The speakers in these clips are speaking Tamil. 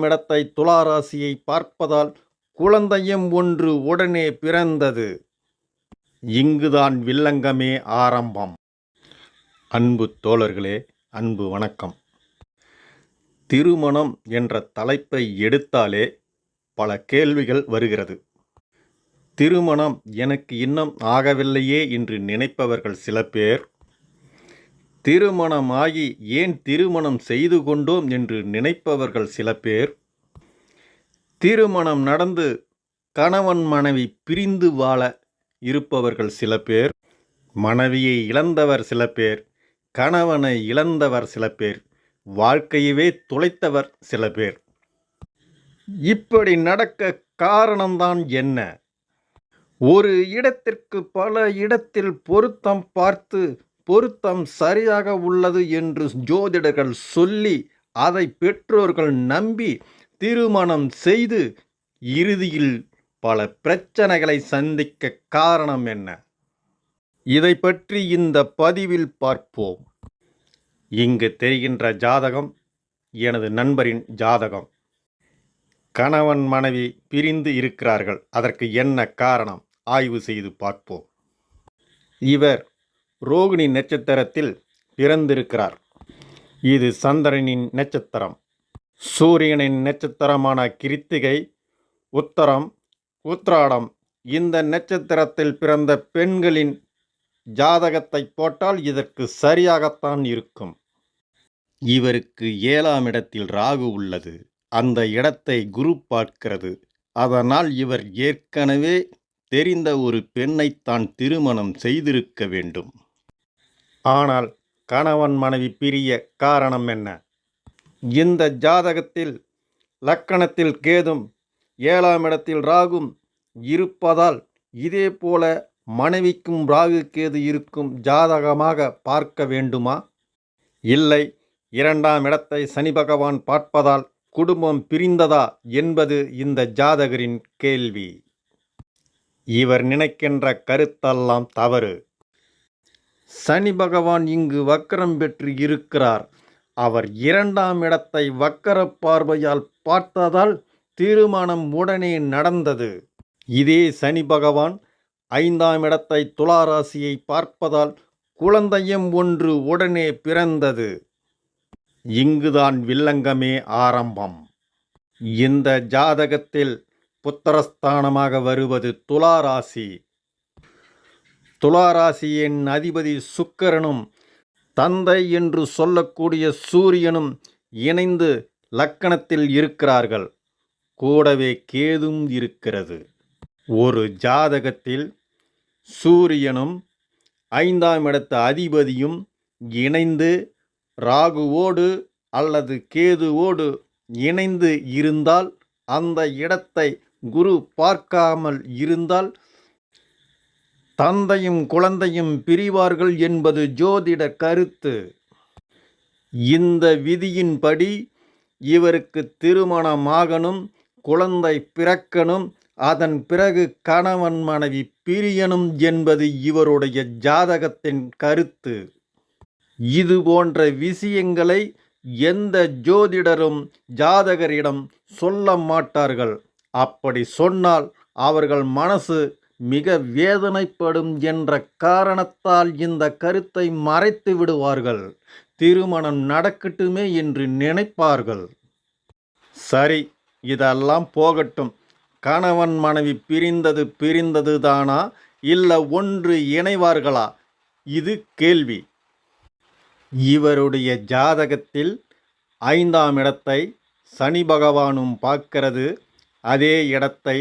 இடத்தை துளாராசியை பார்ப்பதால் குழந்தையும் ஒன்று உடனே பிறந்தது. இங்குதான் வில்லங்கமே ஆரம்பம். அன்பு தோழர்களே அன்பு வணக்கம். திருமணம் என்ற தலைப்பை எடுத்தாலே பல கேள்விகள் வருகிறது. திருமணம் எனக்கு இன்னும் ஆகவில்லையே என்று நினைப்பவர்கள் சில பேர் திருமணமாகி ஏன் திருமணம் செய்து கொண்டோம் என்று நினைப்பவர்கள் சில பேர் திருமணம் நடந்து கணவன் மனைவி பிரிந்து வாழ இருப்பவர்கள் சில பேர் மனைவியை இழந்தவர் சில பேர் கணவனை இழந்தவர் சில பேர் வாழ்க்கையவே துளைத்தவர் சில பேர். இப்படி நடக்க காரணம்தான் என்ன? ஒரு இடத்திற்கு பல இடத்தில் பொருத்தம் பார்த்து பொருத்தம் சரியாக உள்ளது என்று ஜோதிடர்கள் சொல்லி அதை பெற்றோர்கள் நம்பி திருமணம் செய்து இறுதியில் பல பிரச்சனைகளை சந்திக்க காரணம் என்ன? இதை பற்றி இந்த பதிவில் பார்ப்போம். இங்கு தெரிகின்ற ஜாதகம் எனது நண்பரின் ஜாதகம். கணவன் மனைவி பிரிந்து இருக்கிறார்கள். அதற்கு என்ன காரணம்? ஆய்வு செய்து பார்ப்போம். இவர் ரோகிணி நட்சத்திரத்தில் பிறந்திருக்கிறார். இது சந்திரனின் நட்சத்திரம். சூரியனின் நட்சத்திரமான கிருத்திகை உத்தரம் உத்ராடம். இந்த நட்சத்திரத்தில் பிறந்த பெண்களின் ஜாதகத்தை போட்டால் இதற்கு சரியாகத்தான் இருக்கும். இவருக்கு ஏழாம் இடத்தில் ராகு உள்ளது. அந்த இடத்தை குரு பார்க்கிறது. அதனால் இவர் ஏற்கனவே தெரிந்த ஒரு பெண்ணை தான் திருமணம் செய்திருக்க வேண்டும். ஆனால் கணவன் மனைவி பிரிய காரணம் என்ன? இந்த ஜாதகத்தில் லக்கணத்தில் கேதும் ஏழாம் இடத்தில் ராகும் இருப்பதால் இதே போல மனைவிக்கும் ராகு கேது இருக்கும் ஜாதகமாக பார்க்க வேண்டுமா? இல்லை இரண்டாம் இடத்தை சனி பகவான் பார்ப்பதால் குடும்பம் பிரிந்ததா என்பது இந்த ஜாதகரின் கேள்வி. இவர் நினைக்கின்ற கருத்தெல்லாம் தவறு. சனி பகவான் இங்கு வக்கரம் பெற்று இருக்கிறார். அவர் இரண்டாம் இடத்தை வக்கர பார்வையால் பார்த்ததால் தீர்மானம் உடனே நடந்தது. இதே சனி பகவான் ஐந்தாம் இடத்தை துளாராசியை பார்ப்பதால் குழந்தையும் ஒன்று உடனே பிறந்தது. இங்குதான் வில்லங்கமே ஆரம்பம். இந்த ஜாதகத்தில் புத்திரஸ்தானமாக வருவது துளாராசி. துளாராசியின் அதிபதி சுக்கரனும் தந்தை என்று சொல்லக்கூடிய சூரியனும் இணைந்து லக்கணத்தில் இருக்கிறார்கள். கூடவே கேதும் இருக்கிறது. ஒரு ஜாதகத்தில் சூரியனும் ஐந்தாம் இடத்த அதிபதியும் இணைந்து ராகுவோடு அல்லது கேதுவோடு இணைந்து இருந்தால் அந்த இடத்தை குரு பார்க்காமல் இருந்தால் தந்தையும் குழந்தையும் பிரிவார்கள் என்பது ஜோதிட கருத்து. இந்த விதியின்படி இவருக்கு திருமணமாகணும் குழந்தை பிறக்கணும் அதன் பிறகு கணவன் மனைவி பிரியணும் என்பது இவருடைய ஜாதகத்தின் கருத்து. இது போன்ற விஷயங்களை எந்த ஜோதிடரும் ஜாதகரிடம் சொல்ல மாட்டார்கள். அப்படி சொன்னால் அவர்கள் மனசு மிக வேதனைப்படும் என்ற காரணத்தால் இந்த கருத்தை மறைத்து விடுவார்கள். திருமணம் நடக்கட்டுமே என்று நினைப்பார்கள். சரி இதெல்லாம் போகட்டும். கணவன் மனைவி பிரிந்தது பிரிந்தது தானா இல்லை ஒன்று இணைவார்களா? இது கேள்வி. இவருடைய ஜாதகத்தில் ஐந்தாம் இடத்தை சனி பகவானும் பார்க்கிறது. அதே இடத்தை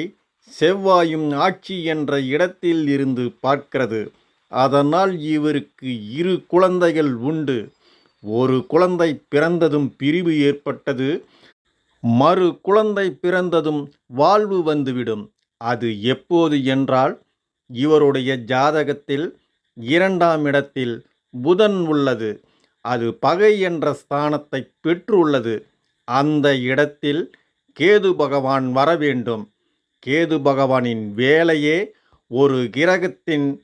செவ்வாயும் ஆட்சி என்ற இடத்தில் இருந்து பார்க்கிறது. அதனால் இவருக்கு இரு குழந்தைகள் உண்டு. ஒரு குழந்தை பிறந்ததும் பிரிவு ஏற்பட்டது. மறு குழந்தை பிறந்ததும் வாழ்வு வந்துவிடும். அது எப்போது என்றால் இவருடைய ஜாதகத்தில் இரண்டாம் இடத்தில் புதன் உள்ளது. அது பகை என்ற ஸ்தானத்தை பெற்றுள்ளது. அந்த இடத்தில் கேது பகவான் வர வேண்டும். கேது பகவானின் வேலையே ஒரு கிரகத்தின்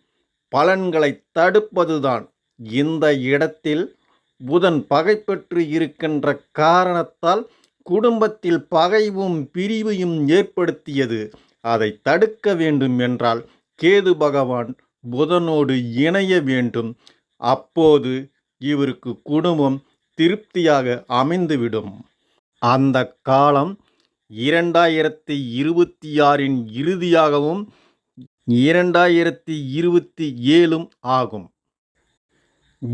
பலன்களை தடுப்பதுதான். இந்த இடத்தில் புதன் பகை பெற்று இருக்கின்ற காரணத்தால் குடும்பத்தில் பகைவும் பிரிவையும் ஏற்படுத்தியது. அதை தடுக்க வேண்டும் என்றால் கேது பகவான் புதனோடு இணைய வேண்டும். அப்போது இவருக்கு குடும்பம் திருப்தியாக அமைந்துவிடும். அந்த காலம் இரண்டாயிரத்தி இருபத்தி ஆறின் இறுதியாகவும் இரண்டாயிரத்தி இருபத்தி ஏழும் ஆகும்.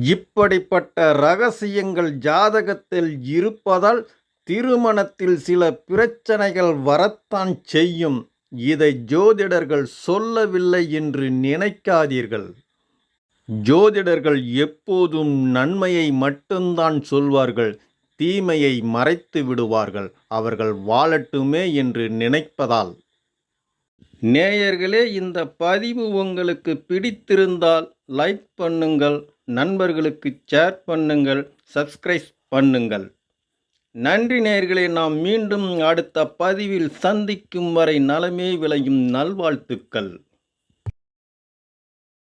இப்படிப்பட்ட ரகசியங்கள் ஜாதகத்தில் இருப்பதால் திருமணத்தில் சில பிரச்சனைகள் வரத்தான் செய்யும். இதை ஜோதிடர்கள் சொல்லவில்லை என்று நினைக்காதீர்கள். ஜோதிடர்கள் எப்போதும் நன்மையை மட்டும்தான் சொல்வார்கள். தீமையை மறைத்து விடுவார்கள். அவர்கள் வாழட்டுமே என்று நினைப்பதால். நேயர்களே இந்த பதிவு உங்களுக்கு பிடித்திருந்தால் லைக் பண்ணுங்கள் நண்பர்களுக்கு ஷேர் பண்ணுங்கள் சப்ஸ்கிரைப் பண்ணுங்கள். நன்றி நேயர்களே நாம் மீண்டும் அடுத்த பதிவில் சந்திக்கும் வரை நலமே விளையும் நல்வாழ்த்துக்கள்.